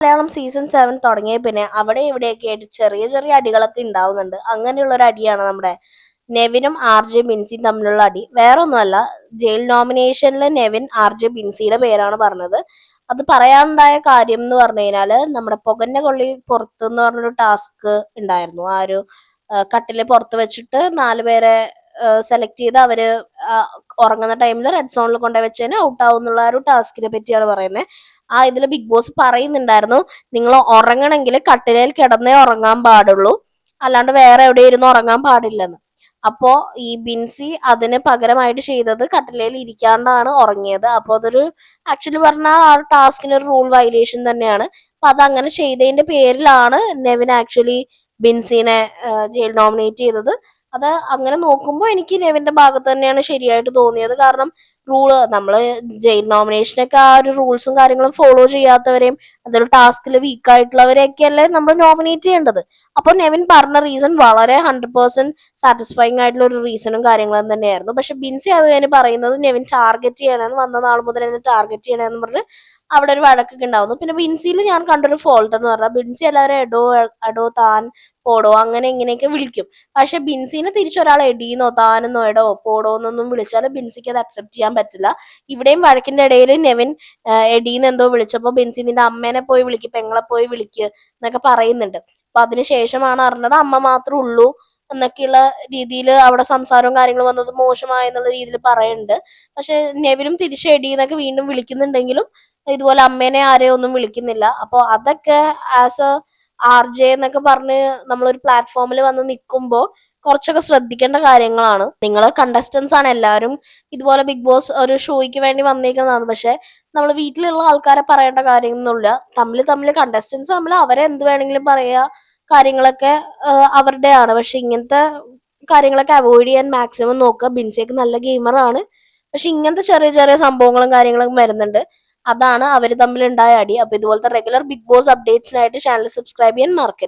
Malayalam season seven തുടങ്ങിയ പിന്നെ അവിടെ ഇവിടെയൊക്കെ ആയിട്ട് ചെറിയ ചെറിയ അടികളൊക്കെ ഉണ്ടാവുന്നുണ്ട്. അങ്ങനെയുള്ള ഒരു അടിയാണ് നമ്മുടെ നെവിനും ആർ ജെ ബിൻസിയും തമ്മിലുള്ള അടി. വേറെ ഒന്നുമല്ല ജയിൽ നോമിനേഷനിലെ നെവിൻ ആർ ജെ ബിൻസിയുടെ പേരാണ് പറഞ്ഞത്. അത് പറയാനുണ്ടായ കാര്യം എന്ന് പറഞ്ഞു കഴിഞ്ഞാൽ നമ്മുടെ പുകന്റെ കൊള്ളി പുറത്ത് എന്ന് പറഞ്ഞൊരു ടാസ്ക് ഉണ്ടായിരുന്നു. ആ ഒരു കട്ടിൽ പുറത്ത് വെച്ചിട്ട് നാല് പേരെ സെലക്ട് ചെയ്ത് അവർ ഉറങ്ങുന്ന ടൈമിൽ റെഡ് സോണിൽ കൊണ്ടുപോയി വെച്ചതിന് ഔട്ട് ആവുന്നുള്ള ഒരു ടാസ്കിനെ പറ്റിയാണ് പറയുന്നത്. ആ ഇതിൽ ബിഗ് ബോസ് പറയുന്നുണ്ടായിരുന്നു നിങ്ങൾ ഉറങ്ങണമെങ്കിൽ കട്ടിലേൽ കിടന്നേ ഉറങ്ങാൻ പാടുള്ളൂ. അല്ലാണ്ട് വേറെ എവിടെ ഇരുന്ന് ഉറങ്ങാൻ പാടില്ലെന്ന്. അപ്പോ ഈ ബിൻസി അതിന് പകരമായിട്ട് ചെയ്തത് കട്ടിലയിൽ ഇരിക്കാണ്ടാണ് ഉറങ്ങിയത്. അപ്പോൾ അതൊരു ആക്ച്വലി പറഞ്ഞാൽ ആ ടാസ്കിന് ഒരു റൂൾ വയലേഷൻ തന്നെയാണ്. അപ്പൊ അതങ്ങനെ അങ്ങനെ ചെയ്തതിന്റെ പേരിലാണ് നെവിൻ ആക്ച്വലി ബിൻസിനെ ജയിൽ നോമിനേറ്റ് ചെയ്തത്. അത് അങ്ങനെ നോക്കുമ്പോൾ എനിക്ക് നെവിന്റെ ഭാഗത്ത് തന്നെയാണ് ശരിയായിട്ട് തോന്നിയത്. കാരണം റൂൾ നമ്മൾ ജയിൽ നോമിനേഷനൊക്കെ ആ ഒരു റൂൾസും കാര്യങ്ങളും ഫോളോ ചെയ്യാത്തവരെയും അതൊരു ടാസ്കിൽ വീക്ക് ആയിട്ടുള്ളവരെയൊക്കെ അല്ലേ നമ്മൾ നോമിനേറ്റ് ചെയ്യേണ്ടത്. അപ്പോൾ നെവിൻ പറഞ്ഞ റീസൺ വളരെ ഹൺഡ്രഡ് പേഴ്സെന്റ് സാറ്റിസ്ഫൈങ് ആയിട്ടുള്ള ഒരു റീസണും കാര്യങ്ങളും തന്നെയായിരുന്നു. പക്ഷെ ബിൻസി അത് കഴിഞ്ഞ് പറയുന്നത് നെവിൻ ടാർഗറ്റ് ചെയ്യണമെന്ന് വന്ന നാൾ മുതൽ എന്നെ ടാർഗറ്റ് ചെയ്യണമെന്ന് പറഞ്ഞ് അവിടെ ഒരു വഴക്കൊക്കെ ഉണ്ടാവുന്നു. പിന്നെ ബിൻസിയിൽ ഞാൻ കണ്ടൊരു ഫോൾട്ട് എന്ന് പറഞ്ഞാൽ ബിൻസി എല്ലാവരും എടോ എടോ താൻ പോടോ അങ്ങനെ ഇങ്ങനെയൊക്കെ വിളിക്കും. പക്ഷെ ബിൻസിനെ തിരിച്ചൊരാൾ എടീന്നോ താനെന്നോ എടോ പോടോ എന്നൊന്നും വിളിച്ചാൽ ബിൻസിക്ക് അത് അക്സെപ്റ്റ് ചെയ്യാൻ പറ്റില്ല. ഇവിടെയും വഴക്കിന്റെ ഇടയിൽ നെവിൻ എടീന്ന് എന്തോ വിളിച്ചപ്പോൾ ബിൻസി നിന്റെ അമ്മേനെ പോയി വിളിക്ക് പെങ്ങളെ പോയി വിളിക്ക് എന്നൊക്കെ പറയുന്നുണ്ട്. അപ്പൊ അതിനുശേഷമാണ് അറിഞ്ഞത് അമ്മ മാത്രമേ ഉള്ളൂ എന്നൊക്കെയുള്ള രീതിയിൽ അവിടെ സംസാരവും കാര്യങ്ങളും വന്നത് മോശമായെന്നുള്ള രീതിയിൽ പറയുന്നുണ്ട്. പക്ഷെ നെവിനും തിരിച്ച് എടീന്നൊക്കെ വീണ്ടും വിളിക്കുന്നുണ്ടെങ്കിലും ഇതുപോലെ അമ്മേനെ ആരെയും ഒന്നും വിളിക്കുന്നില്ല. അപ്പോൾ അതൊക്കെ ആസ് എ ആർ ജെ എന്നൊക്കെ പറഞ്ഞ് നമ്മളൊരു പ്ലാറ്റ്ഫോമിൽ വന്ന് നിൽക്കുമ്പോൾ കുറച്ചൊക്കെ ശ്രദ്ധിക്കേണ്ട കാര്യങ്ങളാണ്. നിങ്ങൾ കണ്ടസ്റ്റൻസ് ആണ്. എല്ലാവരും ഇതുപോലെ ബിഗ് ബോസ് ഒരു ഷോയ്ക്ക് വേണ്ടി വന്നേക്കുന്നതാണ്. പക്ഷെ നമ്മൾ വീട്ടിലുള്ള ആൾക്കാരെ പറയേണ്ട കാര്യമൊന്നുമില്ല. തമ്മിൽ തമ്മിൽ കണ്ടസ്റ്റൻസ് തമ്മിൽ അവരെ എന്ത് വേണമെങ്കിലും പറയുക കാര്യങ്ങളൊക്കെ അവരുടെയാണ്. പക്ഷെ ഇങ്ങനത്തെ കാര്യങ്ങളൊക്കെ അവോയ്ഡ് ചെയ്യാൻ മാക്സിമം നോക്കുക. ബിൻസിയൊക്കെ നല്ല ഗെയിമറാണ് പക്ഷെ ഇങ്ങനത്തെ ചെറിയ ചെറിയ സംഭവങ്ങളും കാര്യങ്ങളും വരുന്നുണ്ട്. അതാണ് അവർ തമ്മിലുണ്ടായ അടി. അപ്പൊ ഇതുപോലത്തെ റെഗുലർ ബിഗ് ബോസ് അപ്ഡേറ്റ്സിനായിട്ട് ചാനൽ സബ്സ്ക്രൈബ് ചെയ്യാൻ മറക്കരുത്.